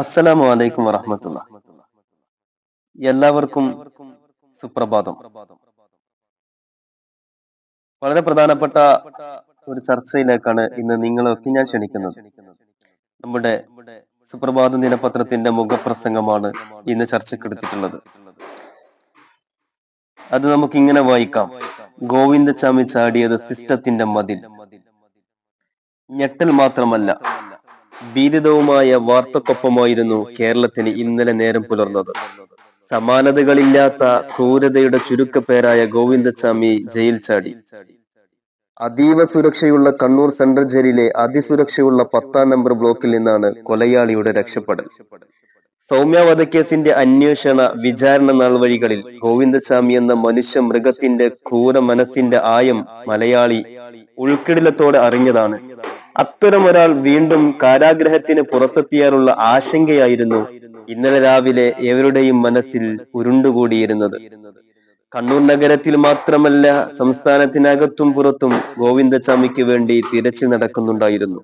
അസ്സലാമു അലൈക്കും വറഹമത്തുള്ള എല്ലാവർക്കും സുപ്രഭാതം. വളരെ പ്രധാനപ്പെട്ട ഒരു ചർച്ചയിലേക്കാണ് ഇന്ന് നിങ്ങളൊക്കെ ഞാൻ ക്ഷണിക്കുന്നത്. നമ്മുടെ സുപ്രഭാത ദിനപത്രത്തിന്റെ മുഖപ്രസംഗമാണ് ഇന്ന് ചർച്ചക്കെടുത്തിട്ടുള്ളത് അത് നമുക്ക് ഇങ്ങനെ വായിക്കാം. ഗോവിന്ദചാമി ചാടിയത് സിസ്റ്റത്തിന്റെ മതിൽ. ഞെട്ടൽ മാത്രമല്ല ഭീതിതവുമായ വാർത്തക്കൊപ്പമായിരുന്നു കേരളത്തിന് ഇന്നലെ നേരം പുലർന്നത്. സമാനതകളില്ലാത്ത ക്രൂരതയുടെ ചുരുക്കപ്പേരായ ഗോവിന്ദസ്വാമി ജയിൽ ചാടി. അതീവ സുരക്ഷയുള്ള കണ്ണൂർ സെൻട്രൽ ജയിലിലെ അതിസുരക്ഷയുള്ള പത്താം നമ്പർ ബ്ലോക്കിൽ നിന്നാണ് കൊലയാളിയുടെ രക്ഷപ്പെടൽ. സൗമ്യ വധക്കേസിന്റെ അന്വേഷണ വിചാരണ നാൾവഴികളിൽ ഗോവിന്ദസ്വാമി എന്ന മനുഷ്യ മൃഗത്തിന്റെ ക്രൂര മനസ്സിന്റെ ആയം മലയാളി ഉൾക്കിടിലത്തോടെ അറിഞ്ഞതാണ്. അത്തരം ഒരാൾ വീണ്ടും കാരാഗ്രഹത്തിന് പുറത്തെത്തിയാലുള്ള ആശങ്കയായിരുന്നു ഇന്നലെ രാവിലെ ഏവരുടെയും മനസ്സിൽ ഉരുണ്ടുകൂടിയിരുന്നത്. കണ്ണൂർ നഗരത്തിൽ മാത്രമല്ല സംസ്ഥാനത്തിനകത്തും പുറത്തും ഗോവിന്ദസ്വാമിക്ക് വേണ്ടി തിരച്ചിൽ നടക്കുന്നുണ്ടായിരുന്നു.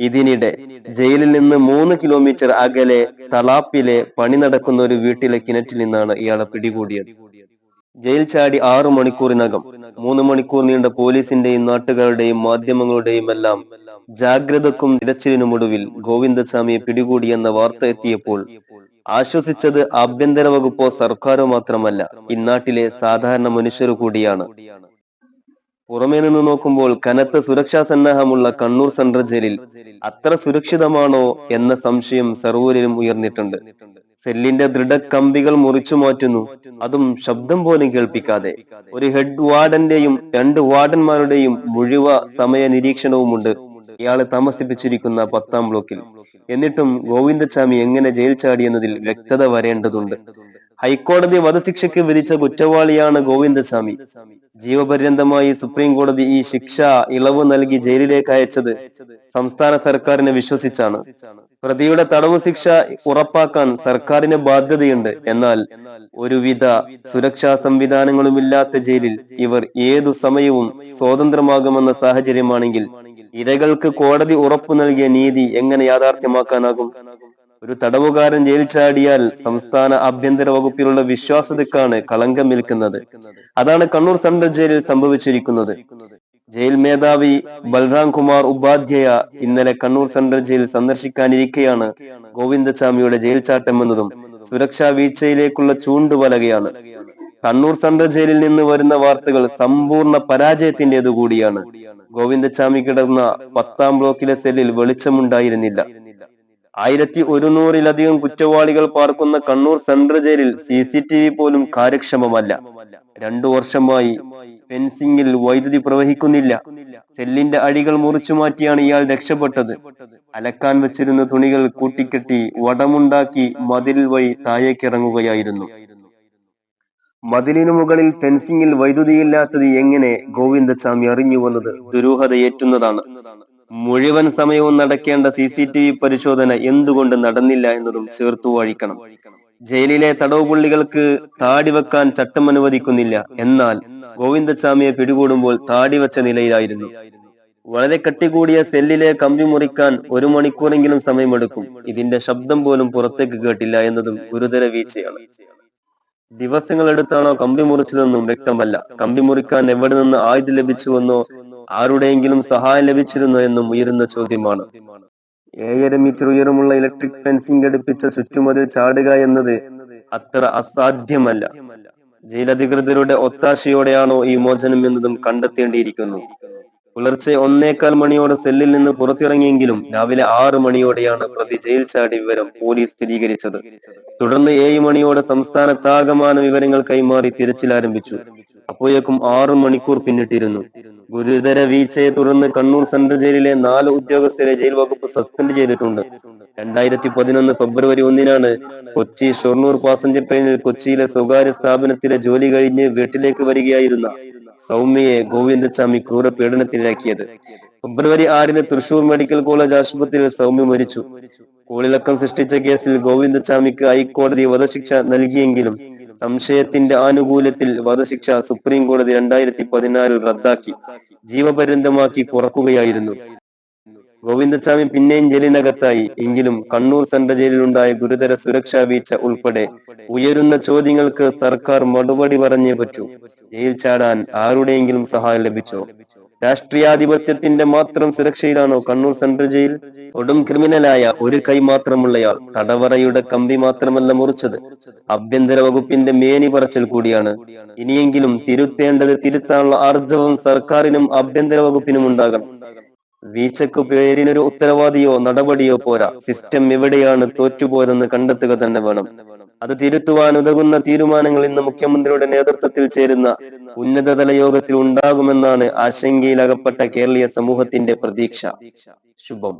ഇതിനിടെ ജയിലിൽ നിന്ന് മൂന്ന് കിലോമീറ്റർ അകലെ തളാപ്പിലെ പണി നടക്കുന്ന ഒരു വീട്ടിലെ കിണറ്റിൽ നിന്നാണ് ഇയാളെ പിടികൂടിയത്. ജയിൽ ചാടി ആറു മണിക്കൂറിനകം മൂന്ന് മണിക്കൂർ നീണ്ട പോലീസിന്റെയും നാട്ടുകാരുടെയും മാധ്യമങ്ങളുടെയും എല്ലാം ജാഗ്രതക്കും തിരച്ചിലിനുമൊടുവിൽ ഗോവിന്ദസ്വാമിയെ പിടികൂടിയെന്ന വാർത്ത എത്തിയപ്പോൾ ആശ്വസിച്ചത് ആഭ്യന്തര വകുപ്പോ സർക്കാരോ മാത്രമല്ല ഇന്നാട്ടിലെ സാധാരണ മനുഷ്യരു കൂടിയാണ്. പുറമേ നിന്ന് നോക്കുമ്പോൾ കനത്ത സുരക്ഷാ സന്നാഹമുള്ള കണ്ണൂർ സെൻട്രൽ ജയിലിൽ അത്ര സുരക്ഷിതമാണോ എന്ന സംശയം സർവൂരിലും ഉയർന്നിട്ടുണ്ട്. സെല്ലിന്റെ ദൃഢക്കമ്പികൾ മുറിച്ചു മാറ്റുന്നു. അതും ശബ്ദം പോലും കേൾപ്പിക്കാതെ. ഒരു ഹെഡ് വാർഡന്റെയും രണ്ട് വാർഡന്മാരുടെയും മുഴുവ സമയ നിരീക്ഷണവുമുണ്ട് ഇയാളെ താമസിപ്പിച്ചിരിക്കുന്ന പത്താം ബ്ലോക്കിൽ. എന്നിട്ടും ഗോവിന്ദസ്വാമി എങ്ങനെ ജയിൽ ചാടി എന്നതിൽ വ്യക്തത വരേണ്ടതുണ്ട്. ഹൈക്കോടതി വധശിക്ഷയ്ക്ക് വിധിച്ച കുറ്റവാളിയാണ് ഗോവിന്ദസ്വാമി. ജീവപര്യന്തമായി സുപ്രീം കോടതി ഈ ശിക്ഷ ഇളവ് നൽകി ജയിലിലേക്ക് അയച്ചത് സംസ്ഥാന സർക്കാരിനെ വിശ്വസിച്ചാണ്. പ്രതിയുടെ തടവ് ശിക്ഷ ഉറപ്പാക്കാൻ സർക്കാരിന് ബാധ്യതയുണ്ട്. എന്നാൽ ഒരുവിധ സുരക്ഷാ സംവിധാനങ്ങളുമില്ലാത്ത ജയിലിൽ ഇവർ ഏതു സമയവും സ്വതന്ത്രമാകുമെന്ന സാഹചര്യമാണെങ്കിൽ ഇരകൾക്ക് കോടതി ഉറപ്പു നൽകിയ നീതി എങ്ങനെ യാഥാർത്ഥ്യമാക്കാനാകും? ഒരു തടവുകാരൻ ജയിൽ ചാടിയാൽ സംസ്ഥാന ആഭ്യന്തര വകുപ്പിലുള്ള വിശ്വാസ്യതക്കാണ് കളങ്കം നിൽക്കുന്നത് അതാണ് കണ്ണൂർ സെൻട്രൽ ജയിലിൽ സംഭവിച്ചിരിക്കുന്നത്. ജയിൽ മേധാവി ബൽറാം കുമാർ ഉപാധ്യായ ഇന്നലെ കണ്ണൂർ സെൻട്രൽ ജയിൽ സന്ദർശിക്കാനിരിക്കെയാണ് ഗോവിന്ദസ്വാമിയുടെ ജയിൽ ചാട്ടം എന്നതും സുരക്ഷാ വീഴ്ചയിലേക്കുള്ള ചൂണ്ടുവലകയാണ്. കണ്ണൂർ സെൻട്രൽ ജയിലിൽ നിന്ന് വരുന്ന വാർത്തകൾ സമ്പൂർണ പരാജയത്തിന്റേതു കൂടിയാണ്. ഗോവിന്ദസ്വാമി കിടന്ന പത്താം ബ്ലോക്കിലെ സെല്ലിൽ വെളിച്ചമുണ്ടായിരുന്നില്ല. ആയിരത്തി ഒരുന്നൂറിലധികം കുറ്റവാളികൾ പാർക്കുന്ന കണ്ണൂർ സെൻട്രൽ ജയിലിൽ സി സി ടി വി പോലും കാര്യക്ഷമമല്ല. രണ്ടു വർഷമായി ഫെൻസിംഗിൽ വൈദ്യുതി പ്രവഹിക്കുന്നില്ല. സെല്ലിന്റെ അടികൾ മുറിച്ചു മാറ്റിയാണ് ഇയാൾ രക്ഷപ്പെട്ടത്. അലക്കാൻ വെച്ചിരുന്ന തുണികൾ കൂട്ടിക്കെട്ടി വടമുണ്ടാക്കി മതിൽ വഴി താഴേക്കിറങ്ങുകയായിരുന്നു. മതിലിനു മുകളിൽ ഫെൻസിംഗിൽ വൈദ്യുതിയില്ലാത്തത് എങ്ങനെ ഗോവിന്ദസ്വാമി അറിഞ്ഞുവെന്നത് ദുരൂഹതയേറ്റുന്നതാണ്. മുഴുവൻ സമയവും നടക്കേണ്ട സി സി ടി വി പരിശോധന എന്തുകൊണ്ട് നടന്നില്ല എന്നതും ചേർത്തു വാഴിക്കണം. ജയിലിലെ തടവുപുള്ളികൾക്ക് താടി വെക്കാൻ ചട്ടം അനുവദിക്കുന്നില്ല എന്നാൽ ഗോവിന്ദസ്വാമിയെ പിടികൂടുമ്പോൾ താടി വെച്ച നിലയിലായിരുന്നു. വളരെ കട്ടികൂടിയ സെല്ലിലെ കമ്പി മുറിക്കാൻ ഒരു മണിക്കൂറെങ്കിലും സമയമെടുക്കും. ഇതിന്റെ ശബ്ദം പോലും പുറത്തേക്ക് കേട്ടില്ല എന്നതും ഗുരുതര വീഴ്ചയാണ്. ദിവസങ്ങൾ എടുത്താണോ കമ്പി മുറിച്ചതെന്നും വ്യക്തമല്ല. കമ്പി മുറിക്കാൻ എവിടെ നിന്ന് ആയുധം ലഭിച്ചുവെന്നോ ആരുടെയെങ്കിലും സഹായം ലഭിച്ചിരുന്നോ എന്നും ഉയരുന്ന ചോദ്യമാണ്. ഏഴര മീറ്റർ ഉയരമുള്ള ഇലക്ട്രിക് ഫെൻസിംഗ് ഘടിപ്പിച്ച ചുറ്റുമതിൽ ചാടുക എന്നത് അത്ര അസാധ്യമല്ല. ജയിലധികൃതരുടെ ഒത്താശയോടെയാണോ ഈ മോചനം എന്നതും കണ്ടെത്തേണ്ടിയിരിക്കുന്നു. പുലർച്ചെ ഒന്നേക്കാൽ മണിയോടെ സെല്ലിൽ നിന്ന് പുറത്തിറങ്ങിയെങ്കിലും രാവിലെ ആറ് മണിയോടെയാണ് പ്രതി ജയിൽ ചാടി വിവരം പോലീസ് സ്ഥിരീകരിച്ചത്. തുടർന്ന് ഏഴ് മണിയോടെ സംസ്ഥാനത്താകമാന വിവരങ്ങൾ കൈമാറി തിരച്ചിൽ ആരംഭിച്ചു. അപ്പോഴേക്കും ആറു മണിക്കൂർ പിന്നിട്ടിരുന്നു. ഗുരുതര വീഴ്ചയെ തുടർന്ന് കണ്ണൂർ സെൻട്രൽ ജയിലിലെ നാല് ഉദ്യോഗസ്ഥരെ ജയിൽ വകുപ്പ് സസ്പെൻഡ് ചെയ്തിട്ടുണ്ട്. രണ്ടായിരത്തി പതിനൊന്ന് ഫെബ്രുവരി ഒന്നിനാണ് കൊച്ചി ഷൊർണൂർ പാസഞ്ചർ ട്രെയിനിൽ കൊച്ചിയിലെ സ്വകാര്യ സ്ഥാപനത്തിലെ ജോലി കഴിഞ്ഞ് വീട്ടിലേക്ക് വരികയായിരുന്ന സൗമ്യയെ ഗോവിന്ദസ്വാമി ക്രൂര പീഡനത്തിനിരക്കിയത് ഫെബ്രുവരി ആറിന് തൃശൂർ മെഡിക്കൽ കോളേജ് ആശുപത്രിയിൽ സൗമ്യ മരിച്ചു. കോളിളക്കം സൃഷ്ടിച്ച കേസിൽ ഗോവിന്ദസ്വാമിക്ക് ഹൈക്കോടതി വധശിക്ഷ നൽകിയെങ്കിലും സംശയത്തിന്റെ ആനുകൂല്യത്തിൽ വധശിക്ഷ സുപ്രീം കോടതി രണ്ടായിരത്തി പതിനാറിൽ റദ്ദാക്കി. ജീവപര്യന്തമാക്കി കുറക്കുകയായിരുന്നു. ഗോവിന്ദസ്വാമി പിന്നെയും ജയിലിനകത്തായി. എങ്കിലും കണ്ണൂർ സെൻട്രൽ ജയിലിലുണ്ടായ ഗുരുതര സുരക്ഷാ വീഴ്ച ഉൾപ്പെടെ ഉയരുന്ന ചോദ്യങ്ങൾക്ക് സർക്കാർ മറുപടി പറഞ്ഞേ പറ്റൂ. ജയിൽ ചാടാൻ ആരുടെയെങ്കിലും സഹായം ലഭിച്ചോ? രാഷ്ട്രീയാധിപത്യത്തിന്റെ മാത്രം സുരക്ഷയിലാണോ കണ്ണൂർ സെൻട്രൽ ജയിൽ? ഒടും ക്രിമിനലായ ഒരു കൈ മാത്രമുള്ളയാൾ തടവറയുടെ കമ്പി മാത്രമല്ല മുറിച്ചത്. ആഭ്യന്തര വകുപ്പിന്റെ മേനി പറച്ചിൽ കൂടിയാണ്. ഇനിയെങ്കിലും തിരുത്തേണ്ടത് തിരുത്താനുള്ള ആർജവം സർക്കാരിനും ആഭ്യന്തര വകുപ്പിനും ഉണ്ടാകണം. വീഴ്ചക്ക് പേരിനൊരു ഉത്തരവാദിയോ നടപടിയോ പോരാ. സിസ്റ്റം എവിടെയാണ് തോറ്റുപോയതെന്ന് കണ്ടെത്തുക തന്നെ വേണം. അത് തിരുത്തുവാൻ ഉതകുന്ന തീരുമാനങ്ങൾ ഇന്ന് മുഖ്യമന്ത്രിയുടെ നേതൃത്വത്തിൽ ചേരുന്ന ഉന്നതതല യോഗത്തിൽ ഉണ്ടാകുമെന്നാണ് ആശങ്കയിലകപ്പെട്ട കേരളീയ സമൂഹത്തിന്റെ പ്രതീക്ഷ. ശുഭം.